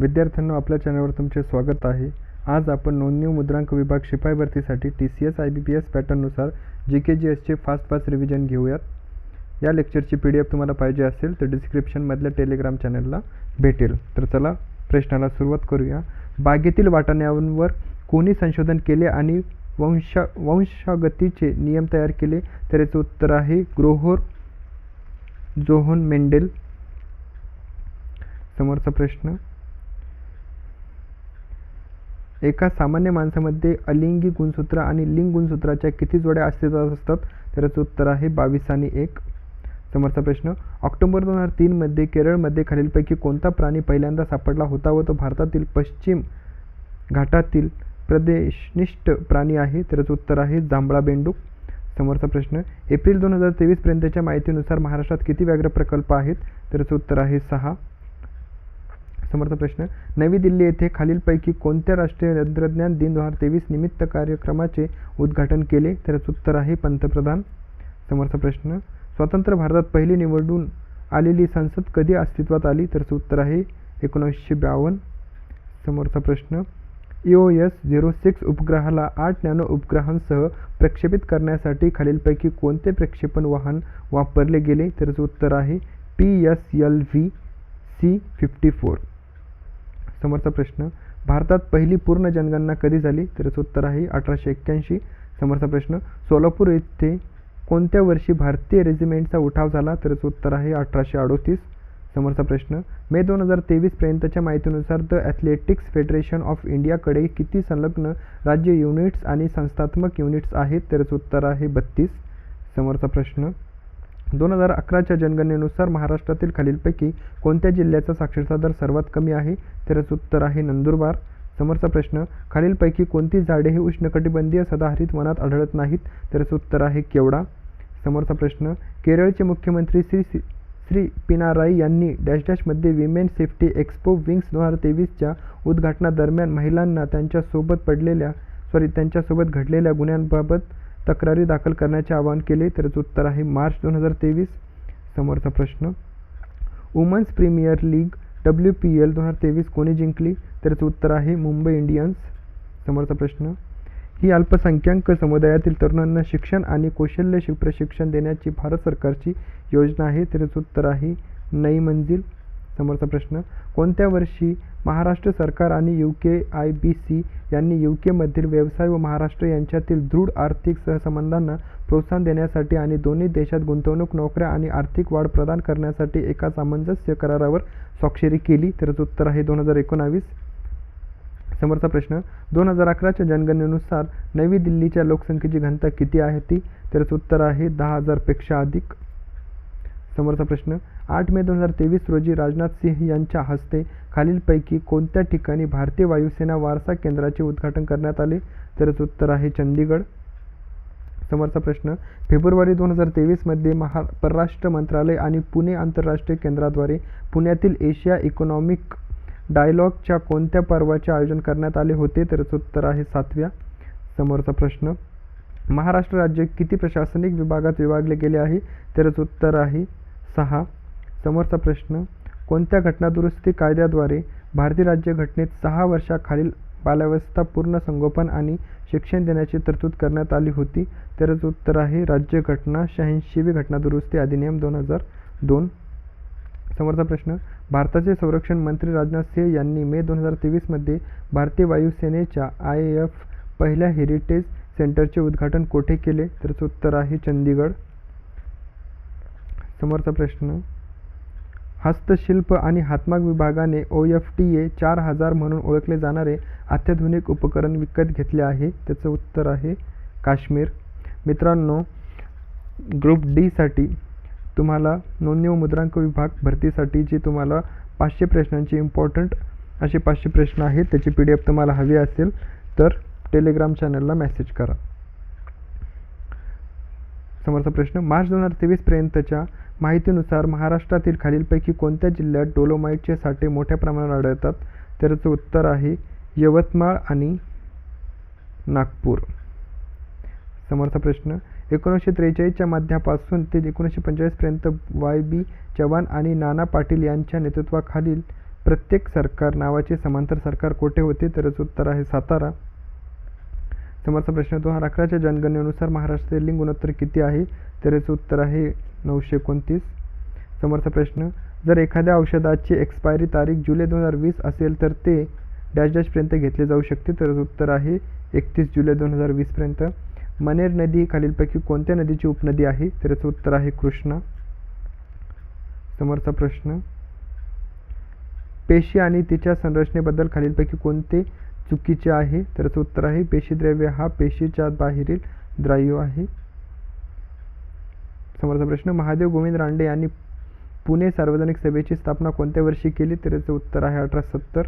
विद्यार्थ्यांनो आपल्या चॅनलवर तुमचे स्वागत आहे. आज आपण नोंदणी मुद्रांक विभाग शिपाई भरतीसाठी T C S I B P S पॅटर्ननुसार G K G एसचे फास्ट फास्ट रिव्हिजन घेऊयात. या लेक्चरची पी डी एफ तुम्हाला पाहिजे असेल तर डिस्क्रिप्शनमधल्या टेलिग्राम चॅनलला भेटेल. तर चला प्रश्नाला सुरुवात करूया. बागेतील वाटाण्यांवर कोणी संशोधन केले आणि वंशा वंशागतीचे नियम तयार केले? तर याचं उत्तर आहे ग्रोहोर जोहोन मेंडेल. समोरचा प्रश्न एका सामान्य माणसामध्ये अलिंगी गुणसूत्र आणि लिंग गुणसूत्राच्या किती जोड्या अस्तित्वात असतात? त्याचं उत्तर आहे बावीस आणि एक. समोरचा प्रश्न ऑक्टोबर दोन हजार तीनमध्ये केरळमध्ये खालीलपैकी कोणता प्राणी पहिल्यांदा सापडला होता व तो भारतातील पश्चिम घाटातील प्रदेशनिष्ठ प्राणी आहे? त्याचं उत्तर आहे जांभळा बेंडूक. समोरचा प्रश्न एप्रिल दोन हजार तेवीसपर्यंतच्या माहितीनुसार महाराष्ट्रात किती व्याघ्र प्रकल्प आहेत? त्याचं उत्तर आहे सहा. समोरचा प्रश्न नवी दिल्ली येथे खालीलपैकी कोणत्या राष्ट्रीय तंत्रज्ञान दिन दोन हजार तेवीस निमित्त कार्यक्रमाचे उद्घाटन केले? त्याचं उत्तर आहे पंतप्रधान. समोरचा प्रश्न स्वतंत्र भारतात पहिली निवडून आलेली संसद कधी अस्तित्वात आली? त्याचं उत्तर आहे एकोणीसशे बावन्न. समोरचा प्रश्न E O S zero six उपग्रहाला आठ नॅनो उपग्रहांसह प्रक्षेपित करण्यासाठी खालीलपैकी कोणते प्रक्षेपण वाहन वापरले गेले? त्याचं उत्तर आहे P S L V C fifty four समोरचा प्रश्न भारतात पहिली पूर्ण जनगणना कधी झाली? तर उत्तर आहे अठराशे एक्क्याऐंशी. समोरचा प्रश्न सोलापूर येथे कोणत्या वर्षी भारतीय रेजिमेंटचा उठाव झाला? तर उत्तर आहे अठराशे अडोतीस. समोरचा प्रश्न मे दोन हजार तेवीसपर्यंतच्या माहितीनुसार द ॲथलेटिक्स फेडरेशन ऑफ इंडियाकडे किती संलग्न राज्य युनिट्स आणि संस्थात्मक युनिट्स आहेत? तर उत्तर आहे बत्तीस. समोरचा प्रश्न दोन हजार अकराच्या जनगणनेनुसार महाराष्ट्रातील खालीलपैकी कोणत्या जिल्ह्याचा साक्षरता दर सर्वात कमी आहे? तर उत्तर आहे नंदुरबार. समोरचा प्रश्न खालीलपैकी कोणती झाडे हे उष्णकटिबंधीय सदाहरित वनात आढळत नाहीत? त्याचं उत्तर आहे केवडा. समोरचा प्रश्न केरळचे मुख्यमंत्री श्री श्री पिनाराई यांनी डॅश डॅशमध्ये विमेन सेफ्टी एक्स्पो विंग्स दोन हजार तेवीसच्या उद्घाटनादरम्यान महिलांना त्यांच्यासोबत पडलेल्या सॉरी त्यांच्यासोबत घडलेल्या गुन्ह्यांबाबत तक्रारी दाखल करण्याचे आवाहन केले त्याचं उत्तर आहे मार्च दोन हजार तेवीस समोरचा प्रश्न. Women's premier league W P L दोन हजार तेवीस कोणी जिंकली? त्याचं उत्तर आहे मुंबई इंडियन्स समोरचा प्रश्न. ही अल्पसंख्याक समुदायातील तरुणांना शिक्षण आणि कौशल्य शि प्रशिक्षण देण्याची भारत सरकारची योजना आहे त्याचं उत्तर आहे नई मंजिल. समोरचा प्रश्न कोणत्या वर्षी महाराष्ट्र सरकार आणि U K I B C यांनी यू केमधील व्यवसाय व महाराष्ट्र यांच्यातील दृढ आर्थिक सहसंबंधांना प्रोत्साहन देण्यासाठी आणि दोन्ही देशात गुंतवणूक नोकऱ्या आणि आर्थिक वाढ प्रदान करण्यासाठी एका सामंजस्य करारावर स्वाक्षरी केली तर उत्तर आहे दोन हजार एकोणावीस. समोरचा प्रश्न दोन हजार अकराच्या जनगणनेनुसार नवी दिल्लीच्या लोकसंख्येची घनता किती आहे ती? तर उत्तर आहे दहा हजारपेक्षा अधिक. समोरचा प्रश्न आठ मे दोन हजार तेवीस रोजी राजनाथ सिंह यांच्या हस्ते खालीलपैकी कोणत्या ठिकाणी भारतीय वायुसेना वारसा केंद्राचे उद्घाटन करण्यात आले? तरच उत्तर आहे चंदीगड. समोरचा प्रश्न फेब्रुवारी दोन हजार तेवीसमध्ये महा परराष्ट्र मंत्रालय आणि पुणे आंतरराष्ट्रीय केंद्राद्वारे पुण्यातील एशिया इकॉनॉमिक डायलॉगच्या कोणत्या पर्वाचे आयोजन करण्यात आले होते? तरच उत्तर आहे सातव्या. समोरचा प्रश्न महाराष्ट्र राज्य किती प्रशासनिक विभागात विभागले गेले आहे? तरच उत्तर आहे सहा. समोरचा प्रश्न कोणत्या घटनादुरुस्ती कायद्याद्वारे भारतीय राज्यघटनेत सहा वर्षाखालील बाल्यावस्था पूर्ण संगोपन आणि शिक्षण देण्याची तरतूद करण्यात आली होती? त्याचं उत्तर आहे राज्यघटना शहाऐंशीवी घटनादुरुस्ती अधिनियम दोन हजार दोन. समोरचा प्रश्न भारताचे संरक्षण मंत्री राजनाथ सिंह यांनी मे दोन हजार तेवीसमध्ये भारतीय वायुसेनेच्या आय ए एफ पहिल्या हेरिटेज सेंटरचे उद्घाटन कोठे केले? त्याचं उत्तर आहे चंदीगड. समोरचा प्रश्न हस्तशिल्प आणि हातमाग विभागाने ओ एफ टी ए चार हजार म्हणून ओळखले जाणारे अत्याधुनिक उपकरण विकत घेतले आहे. त्याचं उत्तर आहे काश्मीर. मित्रांनो ग्रुप डीसाठी तुम्हाला नोंदणी व मुद्रांक विभाग भरतीसाठी जी तुम्हाला पाचशे प्रश्नांची इम्पॉर्टंट असे पाचशे प्रश्न आहेत त्याची पी डी एफ तुम्हाला हवी असेल तर टेलिग्राम चॅनलला मेसेज करा. समोरचा प्रश्न मार्च दोन हजार तेवीसपर्यंतच्या माहितीनुसार महाराष्ट्रातील खालीलपैकी कोणत्या जिल्ह्यात डोलोमाईटचे साठे मोठ्या प्रमाणात आढळतात? त्याचं उत्तर आहे यवतमाळ आणि नागपूर. समोरचा प्रश्न एकोणीसशे त्रेचाळीसच्या मध्यापासून ते एकोणीसशे पंचेचाळीसपर्यंत वाय बी चव्हाण आणि नाना पाटील यांच्या नेतृत्वाखालील प्रत्येक सरकार नावाचे समांतर सरकार कोठे होते? त्याचं उत्तर आहे सातारा. समोरचा प्रश्न दोन हजार अकराच्या जनगणनेनुसार महाराष्ट्रातील लिंग गुणोत्तर किती आहे? तर याचं उत्तर आहे नऊशे एकोणतीस. समोरचा प्रश्न जर एखाद्या औषधाची एक्सपायरी तारीख जुलै दोन हजार वीस असेल तर ते डॅश डॅशपर्यंत घेतले जाऊ शकते? तर उत्तर आहे एकतीस जुलै दोन हजार वीसपर्यंत मनेर नदी ही खालीलपैकी कोणत्या नदीची उपनदी आहे? तर याचं उत्तर आहे कृष्णा. समोरचा प्रश्न पेशी आणि तिच्या संरचनेबद्दल खालीलपैकी कोणते चुकीचे आहे त्याचं उत्तर आहे. पेशीद्रव्य हा पेशीच्या बाहेरील द्राव्य आहे. समोरचा प्रश्न महादेव गोविंद रांडे यांनी पुणे सार्वजनिक सभेची स्थापना कोणत्या वर्षी केली? तर याचं उत्तर आहे अठरा सत्तर.